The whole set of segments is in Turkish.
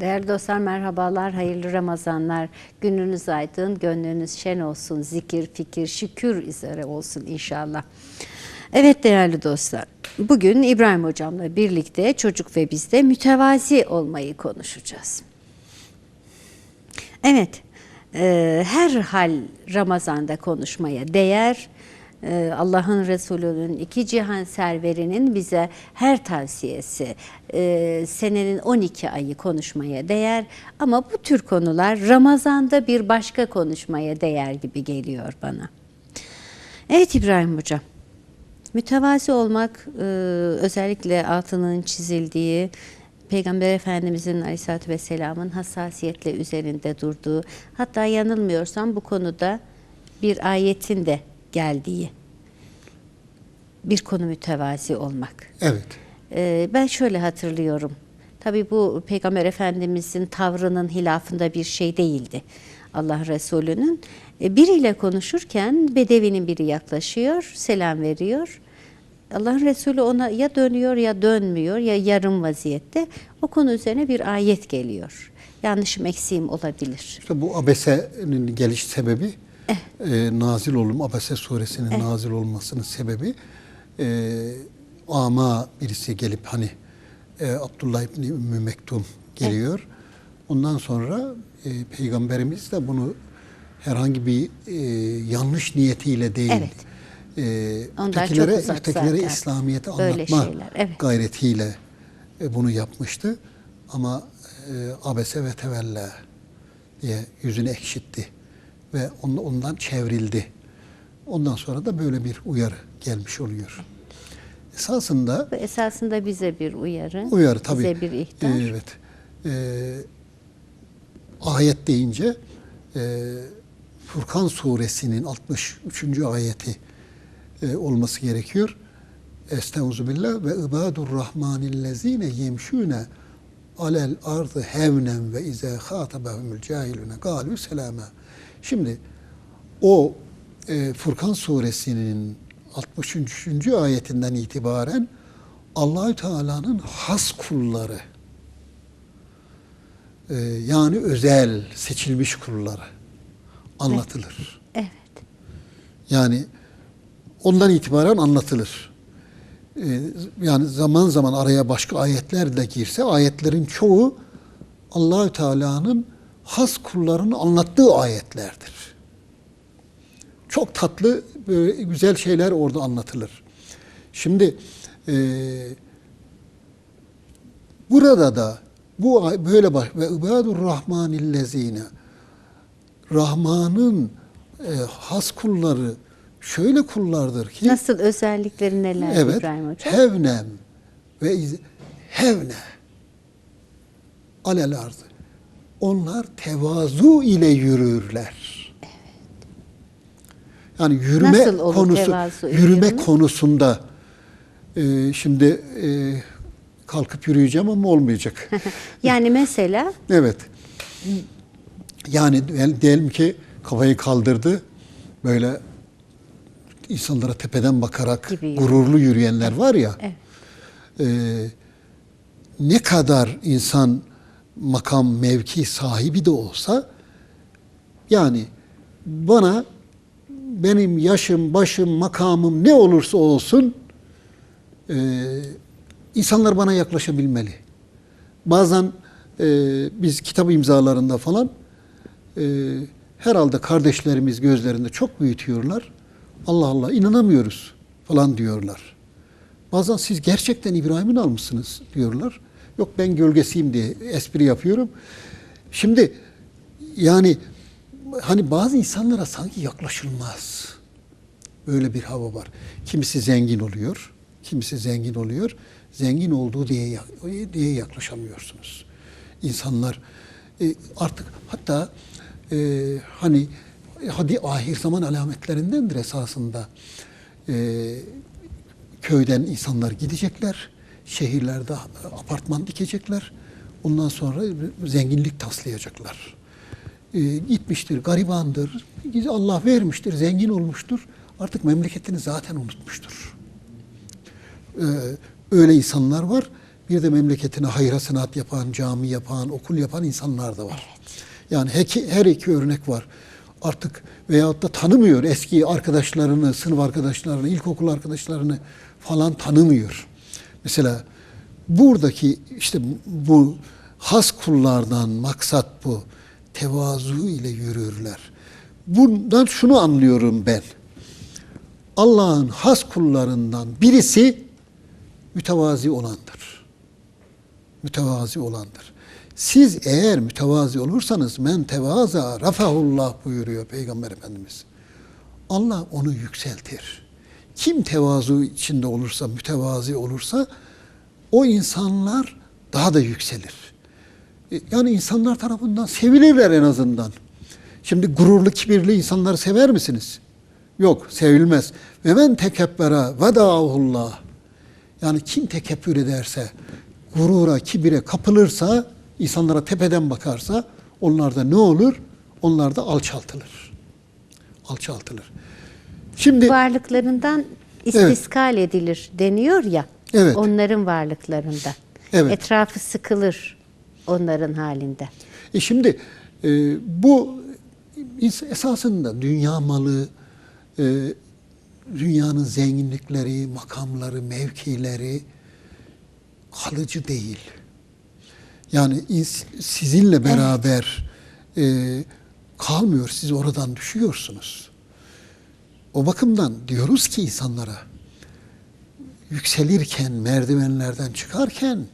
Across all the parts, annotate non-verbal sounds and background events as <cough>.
Değerli dostlar merhabalar, hayırlı Ramazanlar. Gününüz aydın, gönlünüz şen olsun, zikir, fikir, şükür üzere olsun inşallah. Evet değerli dostlar, bugün İbrahim Hocam'la birlikte çocuk ve bizde mütevazi olmayı konuşacağız. Evet, e, her hal Ramazan'da konuşmaya değer. E, Allah'ın Resulü'nün iki cihan serverinin bize her tavsiyesi e, senenin 12 ayı konuşmaya değer. Ama bu tür konular Ramazan'da bir başka konuşmaya değer gibi geliyor bana. Evet İbrahim Hocam. Mütevazi olmak e, özellikle altının çizildiği Peygamber Efendimizin Aleyhisselatü Vesselam'ın hassasiyetle üzerinde durduğu hatta yanılmıyorsam bu konuda bir ayetin de geldiği bir konu mütevazi olmak. Evet. Ee, ben şöyle hatırlıyorum. Tabii bu Peygamber Efendimizin tavrının hilafında bir şey değildi. Allah Resulü'nün. E, biriyle konuşurken Bedevi'nin biri yaklaşıyor, selam veriyor. Allah'ın Resulü ona ya dönüyor ya dönmüyor ya yarım vaziyette. O konu üzerine bir ayet geliyor. Yanlışım eksiğim olabilir. İşte bu abesenin geliş sebebi e, nazil olum Abese suresinin nazil olmasının sebebi e, ama birisi gelip hani e, Abdullah İbni Ümmü Mektum geliyor. Ondan sonra e, Peygamberimiz de bunu herhangi bir e, yanlış niyetiyle değil. Evet. E, çok ötekilere, ötekilere. İslamiyet'i anlatma şeyler, evet. gayretiyle e, bunu yapmıştı. Ama e, abese ve tevella diye yüzünü ekşitti ve on- ondan çevrildi. Ondan sonra da böyle bir uyarı gelmiş oluyor. Esasında Bu esasında bize bir uyarı, uyarı tabii. bize bir ihtar. Evet. Ee, ayet deyince e, Furkan suresinin 63. ayeti e, olması gerekiyor. Estağfirullah ve ibadur rahmanillezine yemşune alel ardı hevnen ve ize hatabahumul cahilune galu selama. Şimdi o e, Furkan suresinin 63. ayetinden itibaren Allahü Teala'nın has kulları e, yani özel seçilmiş kulları anlatılır. Evet. Yani ondan itibaren anlatılır. Ee, yani zaman zaman araya başka ayetler de girse ayetlerin çoğu Allahü Teala'nın has kullarını anlattığı ayetlerdir. Çok tatlı, güzel şeyler orada anlatılır. Şimdi e, burada da bu böyle baş ve ibadur rahmanillezine Rahman'ın e, has kulları şöyle kullardır ki Nasıl özellikleri neler evet İbrahim Hocam? hevnem ve iz- hevne alel ardı. Onlar tevazu ile yürürler. Yani yürüme olur konusu yürüme yürümek? konusunda e, şimdi e, kalkıp yürüyeceğim ama olmayacak. <laughs> Yani mesela Evet. Yani diyelim- ki kafayı kaldırdı. Böyle insanlara tepeden bakarak Gibi gururlu yürüyenler var ya. Evet. e, ne kadar insan makam, mevki sahibi de olsa yani bana benim yaşım, başım, makamım ne olursa olsun e, insanlar bana yaklaşabilmeli. Bazen e, biz kitap imzalarında falan e, herhalde kardeşlerimiz gözlerinde çok büyütüyorlar. Allah Allah inanamıyoruz falan diyorlar. Bazen siz gerçekten İbrahim'in almışsınız diyorlar. Yok ben gölgesiyim diye espri yapıyorum. Şimdi yani hani bazı insanlara sanki yaklaşılmaz. Böyle bir hava var. Kimisi zengin oluyor, kimisi zengin oluyor. Zengin olduğu diye diye yaklaşamıyorsunuz. İnsanlar e, artık hatta e, hani hadi ahir zaman alametlerindendir esasında. E, köyden insanlar gidecekler, şehirlerde apartman dikecekler. Ondan sonra zenginlik taslayacaklar. Ee, gitmiştir, garibandır, Allah vermiştir, zengin olmuştur. Artık memleketini zaten unutmuştur. Ee, öyle insanlar var. bir de memleketine hayra sanat yapan, cami yapan, okul yapan insanlar da var. Yani her iki, her iki örnek var. Artık veyahut da tanımıyor eski arkadaşlarını, sınıf arkadaşlarını, ilkokul arkadaşlarını falan tanımıyor. Mesela buradaki işte bu has kullardan maksat bu. Tevazu ile yürürler. Bundan şunu anlıyorum ben. Allah'ın has kullarından birisi mütevazi olandır. Mütevazi olandır. Siz eğer mütevazi olursanız men tevaza rafahullah buyuruyor Peygamber Efendimiz. Allah onu yükseltir. Kim tevazu içinde olursa, mütevazi olursa o insanlar daha da yükselir. E, Yani insanlar tarafından sevilirler en azından. Şimdi gururlu, kibirli insanları sever misiniz? Yok, sevilmez. Ve men tekebbera vedâhullah. Yani kim tekebbür ederse, gurura, kibire kapılırsa, insanlara tepeden bakarsa, onlar da ne olur? Onlar da alçaltılır. Alçaltılır. Şimdi Varlıklarından istiskal edilir deniyor ya. Evet. Onların varlıklarından. Evet. Etrafı sıkılır onların halinde. E şimdi e, bu esasında dünya malı, e, dünyanın zenginlikleri, makamları, mevkileri kalıcı değil. Yani sizinle beraber e, kalmıyor, siz oradan düşüyorsunuz. O bakımdan diyoruz ki insanlara, yükselirken, merdivenlerden çıkarken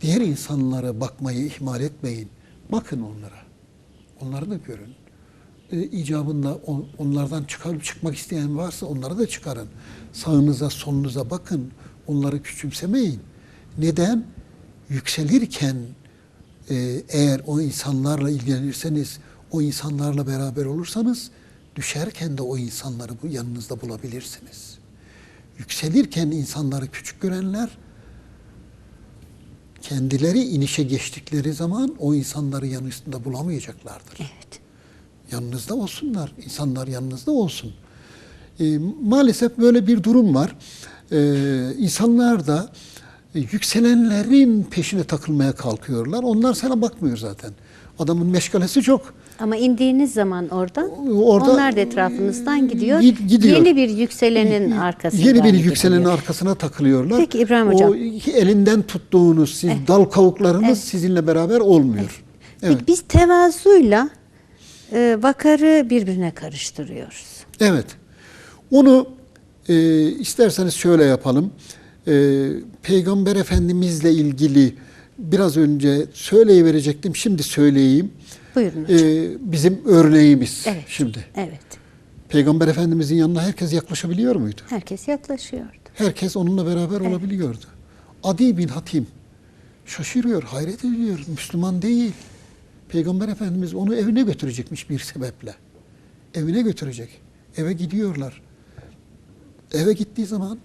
diğer insanlara bakmayı ihmal etmeyin. Bakın onlara. Onları da görün. E, icabında on- onlardan çıkarıp çıkmak isteyen varsa onları da çıkarın. Sağınıza, solunuza bakın. Onları küçümsemeyin. Neden? Yükselirken e, eğer o insanlarla ilgilenirseniz, o insanlarla beraber olursanız düşerken de o insanları bu yanınızda bulabilirsiniz. Yükselirken insanları küçük görenler kendileri inişe geçtikleri zaman o insanları yanınızda bulamayacaklardır. Evet. Yanınızda olsunlar, insanlar yanınızda olsun. E, maalesef böyle bir durum var. E, insanlar da e, yükselenlerin peşine takılmaya kalkıyorlar. Onlar sana bakmıyor zaten. Adamın meşgalesi çok. Ama indiğiniz zaman oradan Orada- onlar da etrafınızdan gidiyor. Gid- gidiyor. Yeni bir yükselenin arkasından Yeni bir yükselenin arkasına takılıyorlar. Peki İbrahim Hocam. O elinden tuttuğunuz siz dal kavuklarınız sizinle beraber olmuyor. Evet. Peki biz tevazuyla e, vakarı birbirine karıştırıyoruz. Evet. Onu e, isterseniz şöyle yapalım. E, Peygamber Efendimizle ilgili biraz önce söyleyiverecektim. Şimdi söyleyeyim. Buyurun hocam. E, bizim örneğimiz evet. şimdi. Evet. Peygamber Efendimizin yanına herkes yaklaşabiliyor muydu? Herkes yaklaşıyordu. Herkes onunla beraber olabiliyordu. Adi bin Hatim şaşırıyor, hayret ediyor. Müslüman değil. Peygamber Efendimiz onu evine götürecekmiş bir sebeple. Evine götürecek. Eve gidiyorlar. Eve gittiği zaman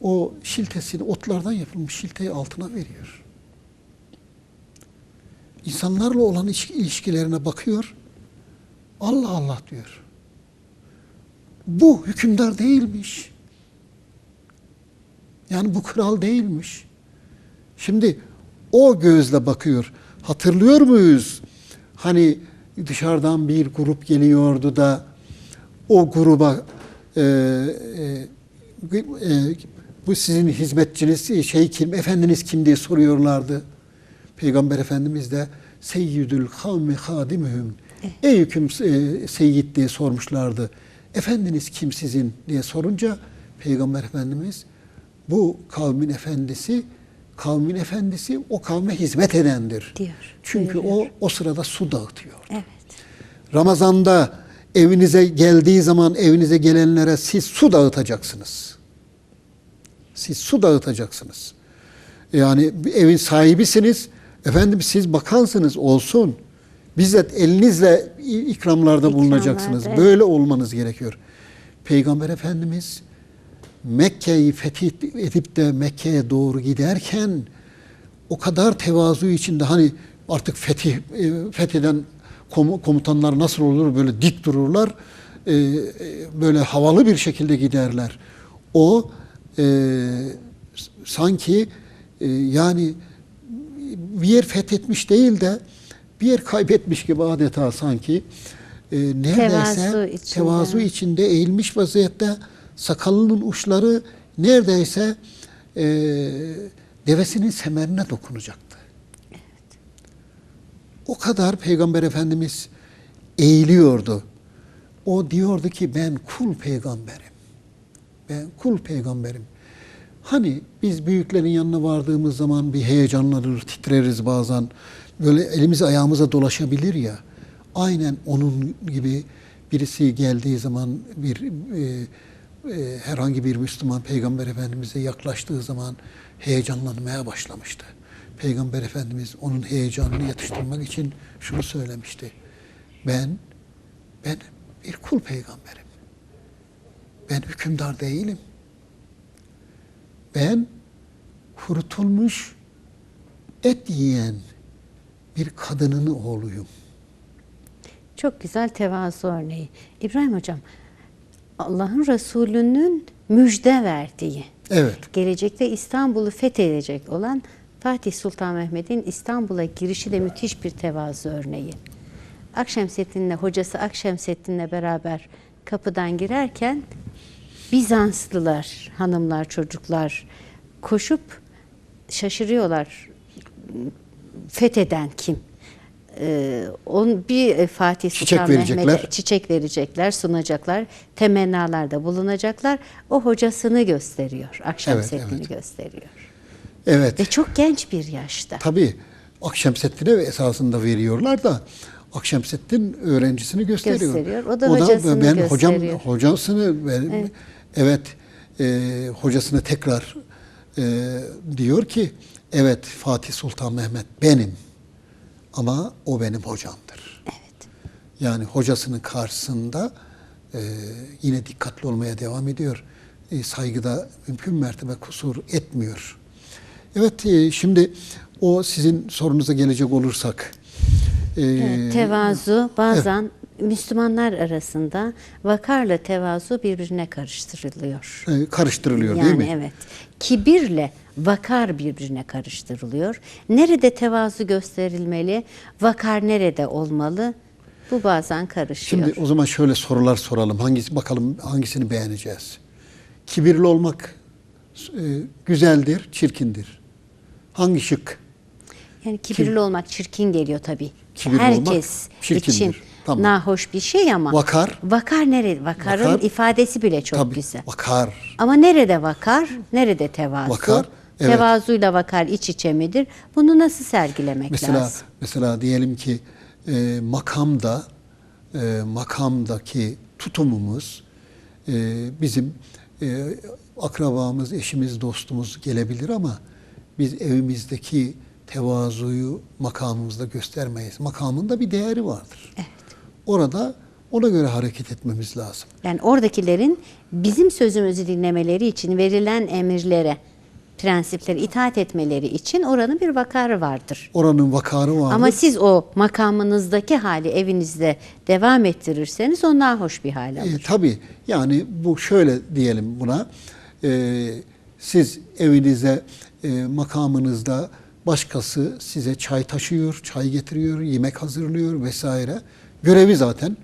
o şiltesini, otlardan yapılmış şilteyi altına veriyor. İnsanlarla olan ilişki- ilişkilerine bakıyor. Allah Allah diyor. Bu hükümdar değilmiş. Yani bu kral değilmiş. Şimdi o gözle bakıyor. Hatırlıyor muyuz? Hani dışarıdan bir grup geliyordu da o gruba e, e, e, bu sizin hizmetçiniz şey kim, efendiniz kim diye soruyorlardı. Peygamber Efendimiz de seyyidül kavmi hadimühüm. Ey hüküm e, seyyid diye sormuşlardı. Efendiniz kim sizin diye sorunca Peygamber Efendimiz bu kavmin efendisi kavmin efendisi o kavme hizmet edendir. Diyor, Çünkü o buyuruyor. o sırada su dağıtıyor. Evet. Ramazanda evinize geldiği zaman evinize gelenlere siz su dağıtacaksınız. Siz su dağıtacaksınız. Yani evin sahibisiniz. Efendim siz bakansınız olsun. Bizzat elinizle ikramlarda bulunacaksınız. İkramlarda, Böyle olmanız gerekiyor. Peygamber Efendimiz Mekke'yi fetih edip de Mekke'ye doğru giderken o kadar tevazu içinde hani artık fetih e, fetheden komu- komutanlar nasıl olur böyle dik dururlar e, e, böyle havalı bir şekilde giderler. O e, sanki e, yani bir yer fethetmiş değil de bir yer kaybetmiş gibi adeta sanki e, neredeyse Tevazu içinde. tevazu içinde eğilmiş vaziyette sakalının uçları neredeyse e, devesinin semerine dokunacaktı. O kadar Peygamber Efendimiz eğiliyordu. O diyordu ki ben kul peygamberim. Ben kul peygamberim. Hani biz büyüklerin yanına vardığımız zaman bir heyecanlanır, titreriz bazen. Böyle elimiz ayağımıza dolaşabilir ya. Aynen onun gibi birisi geldiği zaman bir e, e, herhangi bir Müslüman Peygamber Efendimiz'e yaklaştığı zaman heyecanlanmaya başlamıştı. Peygamber Efendimiz onun heyecanını yatıştırmak için şunu söylemişti. Ben ben bir kul peygamberim. Ben hükümdar değilim. Ben kurutulmuş et yiyen bir kadının oğluyum. Çok güzel tevazu örneği. İbrahim Hocam, Allah'ın Resulü'nün müjde verdiği, Evet. gelecekte İstanbul'u fethedecek olan Fatih Sultan Mehmet'in İstanbul'a girişi de müthiş bir tevazu örneği. Akşemseddin'le, hocası Akşemseddin'le beraber kapıdan girerken Bizanslılar, hanımlar, çocuklar koşup şaşırıyorlar. Fetheden kim? Ee, on bir e, Fatih Çiçek Sultan verecekler. Mehmet'e çiçek verecekler, sunacaklar, temennalarda bulunacaklar. O hocasını gösteriyor, Akşemseddin'i evet. gösteriyor. Evet. Ve çok genç bir yaşta. Tabii Akşemseddin'e esasında veriyorlar da Akşemseddin öğrencisini gösteriyor. Gösteriyor. O da hocasını ben gösteriyor. hocam hocasını ben, evet, e, hocasını tekrar e, diyor ki evet Fatih Sultan Mehmet benim ama o benim hocamdır. Evet. Yani hocasının karşısında e, yine dikkatli olmaya devam ediyor. E, saygıda mümkün mertebe kusur etmiyor. Evet e, şimdi o sizin sorunuza gelecek olursak. e, Evet, tevazu bazen Müslümanlar arasında vakarla tevazu birbirine karıştırılıyor. e, karıştırılıyor yani değil mi? evet. Kibirle vakar birbirine karıştırılıyor. Nerede tevazu gösterilmeli? Vakar nerede olmalı? Bu bazen karışıyor. Şimdi o zaman şöyle sorular soralım. Hangisi bakalım hangisini beğeneceğiz? Kibirli olmak e, güzeldir, çirkindir. Hangi şık? yani kibirli olmak çirkin geliyor tabii. Kibirli Herkes olmak çirkindir. için Tamam. nahoş bir şey ama Vakar? Vakar nerede? Vakarın Vakar? ifadesi bile çok Tabii, güzel. Vakar. Ama nerede vakar, nerede tevazu? Vakar, evet. Tevazuyla vakar iç içe midir? Bunu nasıl sergilemek Mesela lazım? mesela diyelim ki e, makamda e, makamdaki tutumumuz e, bizim e, akrabamız, eşimiz, dostumuz gelebilir ama biz evimizdeki tevazuyu makamımızda göstermeyiz. Makamın da bir değeri vardır. Evet. Orada ona göre hareket etmemiz lazım. Yani oradakilerin bizim sözümüzü dinlemeleri için verilen emirlere, prensiplere itaat etmeleri için oranın bir vakarı vardır. Oranın vakarı vardır. Ama siz o makamınızdaki hali evinizde devam ettirirseniz o nahoş bir hal alır. E, tabii yani bu şöyle diyelim buna. E, siz evinize e, makamınızda başkası size çay taşıyor, çay getiriyor, yemek hazırlıyor vesaire. Görevi zaten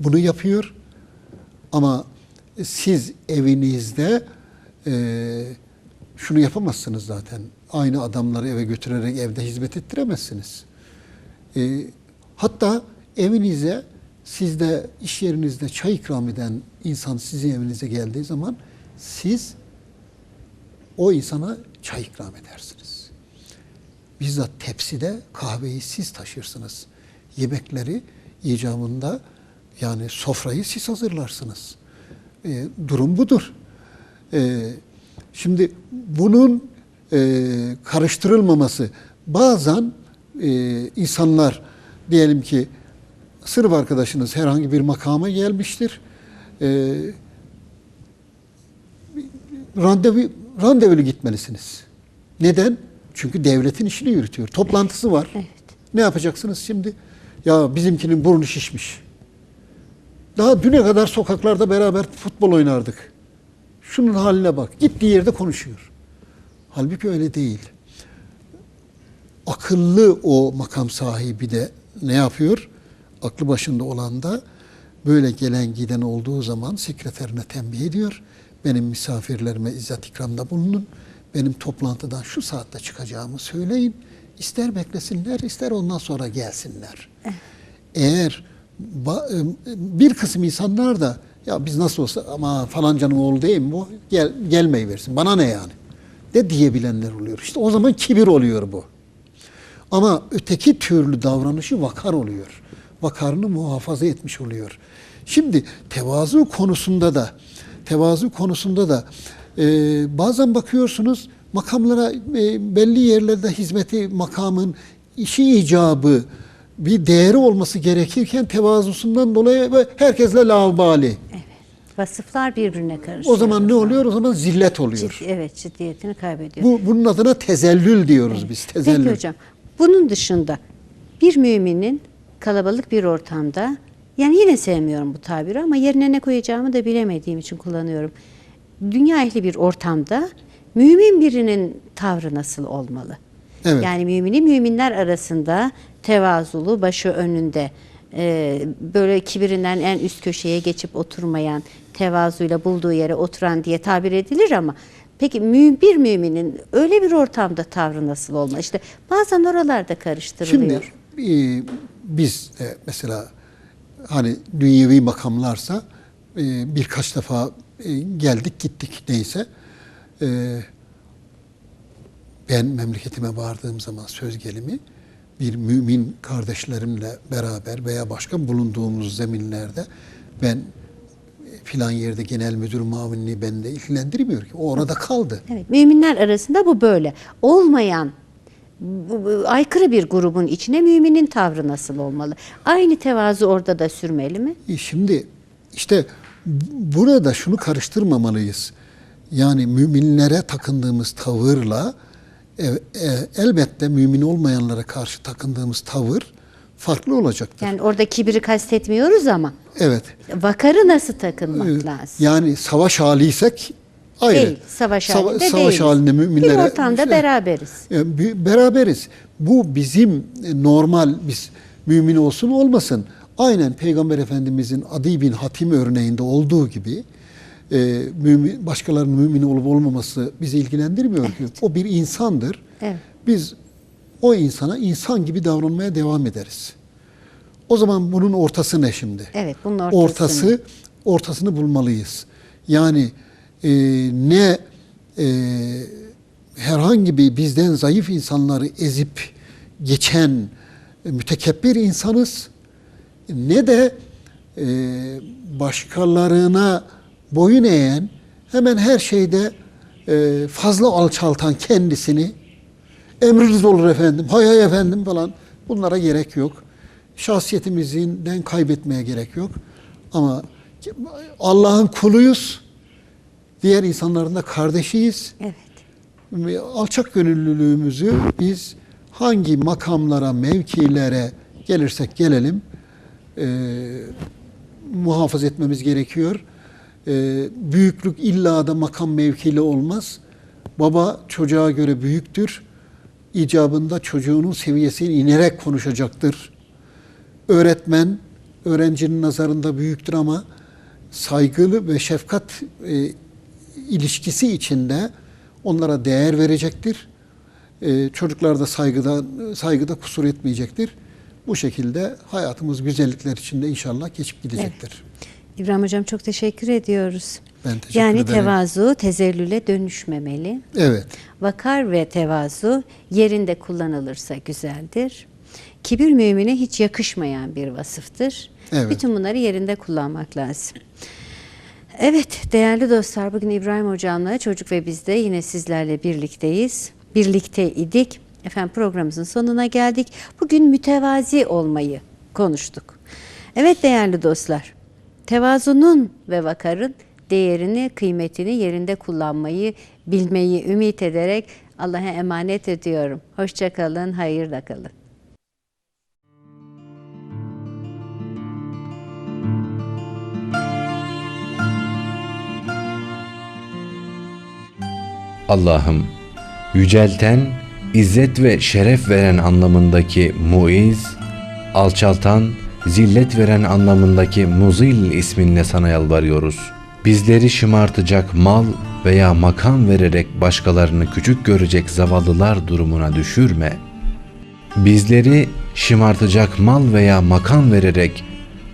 bunu yapıyor. Ama siz evinizde e, şunu yapamazsınız zaten. Aynı adamları eve götürerek evde hizmet ettiremezsiniz. E, hatta evinize sizde iş yerinizde çay ikram eden insan sizin evinize geldiği zaman siz o insana çay ikram edersiniz. Bizzat tepside kahveyi siz taşırsınız. Yemekleri icabında yani sofrayı siz hazırlarsınız. E, durum budur. E, şimdi bunun e, karıştırılmaması bazen e, insanlar diyelim ki sırf arkadaşınız herhangi bir makama gelmiştir. E, randevu randevulu gitmelisiniz. Neden? Çünkü devletin işini yürütüyor. Toplantısı var. Evet. Ne yapacaksınız şimdi? Ya bizimkinin burnu şişmiş. Daha düne kadar sokaklarda beraber futbol oynardık. Şunun haline bak. Gittiği yerde konuşuyor. Halbuki öyle değil. akıllı o makam sahibi de ne yapıyor? Aklı başında olan da böyle gelen giden olduğu zaman sekreterine tembih ediyor. Benim misafirlerime izzet ikramda bulunun. Benim toplantıdan şu saatte çıkacağımı söyleyin. İster beklesinler, ister ondan sonra gelsinler. Eğer ba- bir kısım insanlar da ya biz nasıl olsa ama falancanın oğlu değil mi bu? Gel, gelmeyi versin. Bana ne yani? De diyebilenler oluyor. İşte o zaman kibir oluyor bu. Ama öteki türlü davranışı vakar oluyor. Vakarını muhafaza etmiş oluyor. Şimdi tevazu konusunda da tevazu konusunda da e, bazen bakıyorsunuz makamlara e, belli yerlerde hizmeti makamın işi icabı bir değeri olması gerekirken tevazusundan dolayı ve herkesle laubali. Evet. Vasıflar birbirine karışıyor. O zaman ne oluyor? O zaman zillet oluyor. Ciddi- evet ciddiyetini kaybediyor. Bu bunun adına tezellül diyoruz biz. Tezellül. Peki hocam. Bunun dışında bir müminin kalabalık bir ortamda yani yine sevmiyorum bu tabiri ama yerine ne koyacağımı da bilemediğim için kullanıyorum. Dünya ehli bir ortamda mümin birinin tavrı nasıl olmalı? Evet. Yani mümini müminler arasında tevazulu, başı önünde, e, böyle kibirinden en üst köşeye geçip oturmayan, tevazuyla bulduğu yere oturan diye tabir edilir ama peki bir müminin öyle bir ortamda tavrı nasıl olmalı? İşte bazen oralarda karıştırılıyor. Şimdi e, biz de mesela hani dünyevi makamlarsa e, birkaç defa e, geldik gittik neyse e, ben memleketime vardığım zaman söz gelimi bir mümin kardeşlerimle beraber veya başka bulunduğumuz zeminlerde ben filan yerde genel müdür mavinliği bende ilgilendirmiyor ki. O orada kaldı. Evet, müminler arasında bu böyle. Olmayan aykırı bir grubun içine müminin tavrı nasıl olmalı? Aynı tevazu orada da sürmeli mi? E Şimdi işte burada şunu karıştırmamalıyız. Yani müminlere takındığımız tavırla e, e, elbette mümin olmayanlara karşı takındığımız tavır farklı olacaktır. Yani orada kibiri kastetmiyoruz ama evet. vakarı nasıl takınmak Ee, lazım? Yani savaş haliysek ayrı. Değil, savaş Sava- halinde savaş değiliz. halinde müminlere Bir ortamda işte- beraberiz. E, beraberiz. Bu bizim e, normal biz mümin olsun olmasın. Aynen Peygamber Efendimizin Adi bin Hatim örneğinde olduğu gibi e, mümin, başkalarının mümin olup olmaması bizi ilgilendirmiyor ki. O bir insandır. Evet. Biz o insana insan gibi davranmaya devam ederiz. O zaman bunun ortası ne şimdi? Evet, bunun ortası Ortası, ortasını bulmalıyız. Yani e, ne e, herhangi bir bizden zayıf insanları ezip geçen e, mütekebbir insanız ne de e, başkalarına boyun eğen hemen her şeyde e, fazla alçaltan kendisini emriniz olur efendim, hay hay efendim falan bunlara gerek yok. Şahsiyetimizden kaybetmeye gerek yok. Ama Allah'ın kuluyuz. Diğer insanların da kardeşiyiz. Evet. Ve alçak gönüllülüğümüzü biz hangi makamlara, mevkilere gelirsek gelelim e, muhafaza etmemiz gerekiyor. E, büyüklük illa da makam mevkili olmaz. Baba çocuğa göre büyüktür. İcabında çocuğunun seviyesine inerek konuşacaktır. Öğretmen öğrencinin nazarında büyüktür ama saygılı ve şefkat e, ilişkisi içinde onlara değer verecektir. E, çocuklar da saygıda saygıda kusur etmeyecektir. Bu şekilde hayatımız güzellikler içinde inşallah geçip gidecektir. İbrahim Hocam çok teşekkür ediyoruz. Ben teşekkür yani ederim. tevazu tezellüle dönüşmemeli. Evet. Vakar ve tevazu yerinde kullanılırsa güzeldir. Kibir mümine hiç yakışmayan bir vasıftır. Evet. Bütün bunları yerinde kullanmak lazım. Evet değerli dostlar bugün İbrahim Hocam'la Çocuk ve Biz'de yine sizlerle birlikteyiz. Birlikte idik. Efendim programımızın sonuna geldik. Bugün mütevazi olmayı konuştuk. Evet değerli dostlar. Tevazunun ve vakarın değerini, kıymetini yerinde kullanmayı, bilmeyi ümit ederek Allah'a emanet ediyorum. Hoşça kalın, hayırla kalın. Allah'ım yücelten İzzet ve şeref veren anlamındaki muiz, alçaltan, zillet veren anlamındaki muzil isminle sana yalvarıyoruz. Bizleri şımartacak mal veya makam vererek başkalarını küçük görecek zavallılar durumuna düşürme. Bizleri şımartacak mal veya makam vererek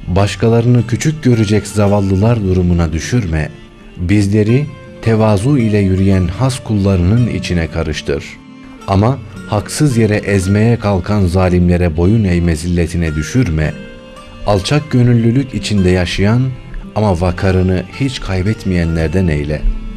başkalarını küçük görecek zavallılar durumuna düşürme. Bizleri tevazu ile yürüyen has kullarının içine karıştır. Ama haksız yere ezmeye kalkan zalimlere boyun eğme zilletine düşürme. Alçak gönüllülük içinde yaşayan ama vakarını hiç kaybetmeyenlerden eyle.''